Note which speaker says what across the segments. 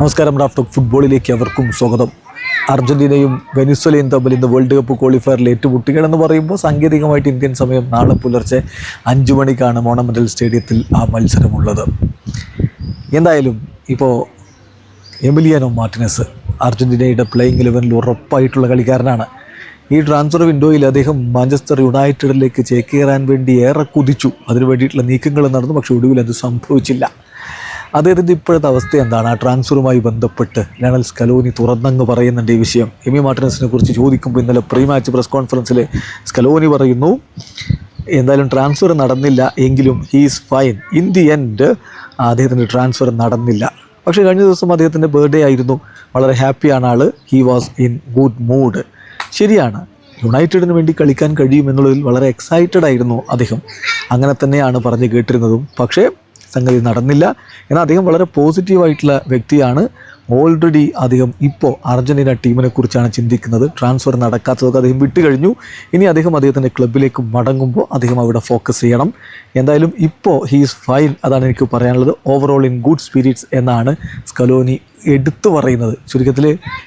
Speaker 1: നമസ്കാരം റാഫ്റ്റോക്ക് ഫുട്ബോളിലേക്ക് അവർക്കും സ്വാഗതം. അർജന്റീനയും വെനിസ്വലയും തമ്മിൽ ഇന്ന് വേൾഡ് കപ്പ് ക്വാളിഫയറിൽ ഏറ്റുമുട്ടുകയാണെന്ന് പറയുമ്പോൾ സാങ്കേതികമായിട്ട് ഇന്ത്യൻ സമയം നാളെ പുലർച്ചെ അഞ്ചു മണിക്കാണ് മോണമെന്റൽ സ്റ്റേഡിയത്തിൽ ആ മത്സരമുള്ളത്. എന്തായാലും ഇപ്പോൾ എമിലിയാനോ മാർട്ടിനസ് അർജന്റീനയുടെ പ്ലേയിങ് ഇലവനിൽ ഉറപ്പായിട്ടുള്ള കളിക്കാരനാണ്. ഈ ട്രാൻസ്ഫർ വിൻഡോയിൽ അദ്ദേഹം മാഞ്ചസ്റ്റർ യുണൈറ്റഡിലേക്ക് ചേക്കേറാൻ വേണ്ടി ഏറെ കുതിച്ചു. അതിനു വേണ്ടിയിട്ടുള്ള നീക്കങ്ങൾ നടന്നു പക്ഷേ ഒടുവിൽ അത് സംഭവിച്ചില്ല. അദ്ദേഹത്തിന്റെ ഇപ്പോഴത്തെ അവസ്ഥ എന്താണ്? ആ ട്രാൻസ്ഫറുമായി ബന്ധപ്പെട്ട് ലണൽ സ്കലോനി തുറന്നങ്ങ് പറയുന്നുണ്ട് ഈ വിഷയം. എമി മാർട്ടിനസിനെ കുറിച്ച് ചോദിക്കുമ്പോൾ ഇന്നലെ പ്രീ മാച്ച് പ്രസ് കോൺഫറൻസിൽ സ്കലോനി പറയുന്നു എന്തായാലും ട്രാൻസ്ഫർ നടന്നില്ല എങ്കിലും he's fine in the end അദ്ദേഹത്തിന്റെ ട്രാൻസ്ഫർ നടന്നില്ല. പക്ഷേ കഴിഞ്ഞ ദിവസം അദ്ദേഹത്തിന്റെ ബർത്ത്ഡേ ആയിരുന്നു. വളരെ ഹാപ്പിയാണ് ആൾ he was in good mood ശരിയാണ്. യുണൈറ്റഡിന് വേണ്ടി കളിക്കാൻ കഴിയുമെന്നുള്ളതിൽ വളരെ എക്സൈറ്റഡ് ആയിരുന്നു അദ്ദേഹം. അങ്ങനെ തന്നെയാണ് പറഞ്ഞ് കേട്ടിരുന്നതും. പക്ഷേ സംഗതി നടന്നില്ല. എന്നാൽ അദ്ദേഹം വളരെ പോസിറ്റീവായിട്ടുള്ള വ്യക്തിയാണ്. ഓൾറെഡി അദ്ദേഹം ഇപ്പോൾ അർജന്റീന ടീമിനെ കുറിച്ചാണ് ചിന്തിക്കുന്നത്. ട്രാൻസ്ഫർ നടക്കാത്തതൊക്കെ അദ്ദേഹം വിട്ടുകഴിഞ്ഞു ഇനി അദ്ദേഹം അദ്ദേഹത്തിന്റെ ക്ലബിലേക്ക് മടങ്ങുമ്പോൾ അദ്ദേഹം അവിടെ ഫോക്കസ് ചെയ്യണം. എന്തായാലും ഇപ്പോൾ ഹീസ് ഫൈൻ അതാണ് എനിക്ക് പറയാനുള്ളത്. ഓവറോൾ ഇൻ ഗുഡ് സ്പിരിറ്റ്സ് എന്നാണ് സ്കലോനി എടുത്തു പറയുന്നത്. ചുരുക്കത്തിൽ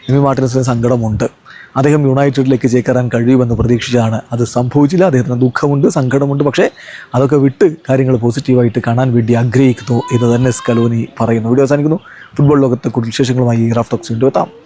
Speaker 1: എമി മാർട്ടിനസിന് സങ്കടമുണ്ട്. അദ്ദേഹം യുണൈറ്റഡിലേക്ക് ചേക്കേറാൻ കഴിയുമെന്ന് പ്രതീക്ഷിച്ചാണ് അത് സംഭവിച്ചില്ല. അദ്ദേഹത്തിന് ദുഃഖമുണ്ട് സങ്കടമുണ്ട്. പക്ഷേ അതൊക്കെ വിട്ട് കാര്യങ്ങൾ പോസിറ്റീവായിട്ട് കാണാൻ വേണ്ടി ആഗ്രഹിക്കുന്നു എന്ന് തന്നെ സ്കലോനി പറയുന്നു. വീഡിയോ അവസാനിക്കുന്നു. ഫുട്ബോൾ ലോകത്തെ കൂടുതൽ വിശേഷങ്ങളുമായി റാഫ്റ്റോക്സ് വീണ്ടും എത്താം.